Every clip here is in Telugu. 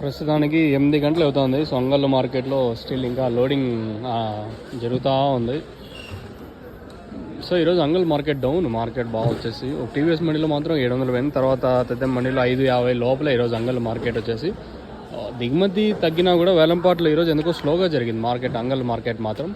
ప్రస్తుతానికి ఎనిమిది గంటలు అవుతుంది. సో మార్కెట్లో స్టిల్ ఇంకా లోడింగ్ జరుగుతూ ఉంది. సో ఈరోజు అంగల్ మార్కెట్ డౌన్. మార్కెట్ బాగా వచ్చేసి. ఒక టీవీఎస్ మండీలో మాత్రం ఏడు వందలు పోయింది. తర్వాత తెద్ద మండీలో ఐదు యాభై లోపల ఈరోజు అంగల్ మార్కెట్ వచ్చేసి. దిగుమతి తగ్గినా కూడా వేలంపాట్లో ఈరోజు ఎందుకో స్లోగా జరిగింది మార్కెట్ అంగల్ మార్కెట్ మాత్రం.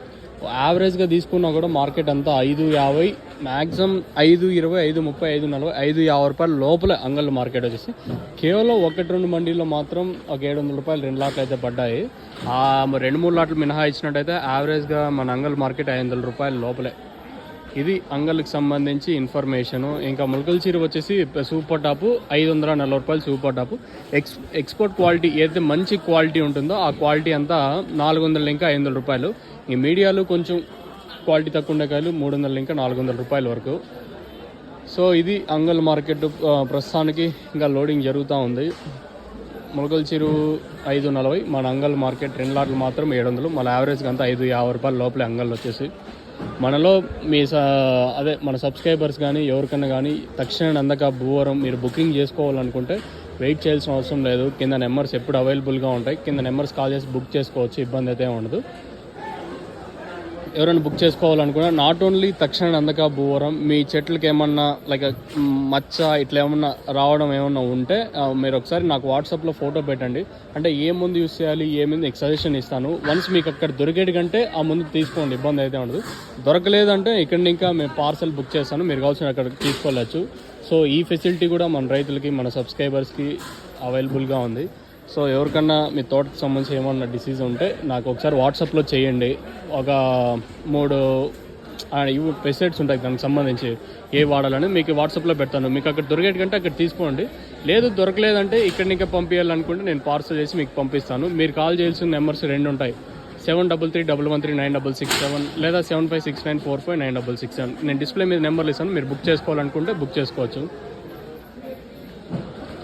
యావరేజ్గా తీసుకున్నా కూడా మార్కెట్ అంతా ఐదు యాభై మ్యాక్సిమం ఐదు ఇరవై ఐదు ముప్పై ఐదు నలభై ఐదు యాభై రూపాయల లోపల అంగళ్ళు మార్కెట్ వచ్చేసి. కేవలం ఒకటి రెండు మండీలో మాత్రం ఒక ఏడు వందల రూపాయలు రెండు లాట్లు అయితే పడ్డాయి. ఆ రెండు మూడు లాట్లు మినహాయించినట్టయితే యావరేజ్గా మన అంగల్ మార్కెట్ ఐదు వందల రూపాయల లోపలే. ఇది అంగల్కి సంబంధించి ఇన్ఫర్మేషను ఇంకా ములకల చీర వచ్చేసి సూపర్ టాపు ఐదు వందల నలభై రూపాయలు super top ex export quality ఏదైతే మంచి క్వాలిటీ ఉంటుందో ఆ క్వాలిటీ అంతా నాలుగు వందల ఇంకా ఐదు వందల రూపాయలు. ఈ మీడియాలు కొంచెం క్వాలిటీ తక్కువ ఉండే కాయలు మూడు వందల ఇంకా నాలుగు వందల రూపాయల వరకు. సో ఇది అంగల్ మార్కెట్ ప్రస్తుతానికి ఇంకా లోడింగ్ జరుగుతూ ఉంది. ములకల చీరు ఐదు నలభై మన అంగల్ మార్కెట్ రెండు లాట్లు మాత్రం ఏడు వందలు. మన యావరేజ్కి అంతా ఐదు యాభై రూపాయల లోపలే అంగల్ వచ్చేసి. మనలో మీ స- అదే మన సబ్స్క్రైబర్స్ కానీ ఎవరికైనా కానీ తక్షణ అందక భూవరం మీరు బుకింగ్ చేసుకోవాలనుకుంటే వెయిట్ చేయాల్సిన అవసరం లేదు. కింద నెంబర్స్ ఎప్పుడు అవైలబుల్గా ఉంటాయి. కింద నెంబర్స్ కాల్ చేసి బుక్ చేసుకోవచ్చు. ఇబ్బంది అయితే ఉండదు. ఎవరైనా బుక్ చేసుకోవాలనుకున్నా నాట్ ఓన్లీ తక్షణ అందక భూవరం మీ చెట్లకి ఏమన్నా లైక్ మచ్చ ఇట్లా ఏమన్నా రావడం ఏమన్నా ఉంటే మీరు ఒకసారి నాకు వాట్సాప్లో ఫోటో పెట్టండి. అంటే ఏ ముందు యూస్ చేయాలి ఏ ముందు సజెషన్ ఇస్తాను. వన్స్ మీకు అక్కడ దొరికేటి కంటే ఆ ముందు తీసుకోండి ఇబ్బంది అయితే ఉండదు. దొరకలేదంటే ఇక్కడ ఇంకా మేము పార్సల్ బుక్ చేస్తాను. మీరు కావాల్సిన అక్కడ తీసుకోవచ్చు. సో ఈ ఫెసిలిటీ కూడా మన రైతులకి మన సబ్స్క్రైబర్స్కి అవైలబుల్గా ఉంది. సో ఎవరికన్నా మీ తోటకు సంబంధించి ఏమన్నా డిసీజ్ ఉంటే నాకు ఒకసారి వాట్సాప్లో చేయండి. ఒక మూడు ఇవి పెసైడ్స్ ఉంటాయి దానికి సంబంధించి ఏ వాడాలని మీకు వాట్సాప్లో పెడతాను. మీకు అక్కడ దొరికేటి కంటే అక్కడ తీసుకోండి. లేదు దొరకలేదంటే ఇక్కడ ఇంకా పంపించాలనుకుంటే నేను పార్సల్ చేసి మీకు పంపిస్తాను. మీరు కాల్ చేయాల్సిన నెంబర్స్ రెండు ఉంటాయి. Seven double three double one three nine double six seven లేదా seven five six nine four five nine double six seven నేను డిస్ప్లే మీద నెంబర్లు ఇస్తాను. మీరు బుక్ చేసుకోవాలనుకుంటే బుక్ చేసుకోవచ్చు.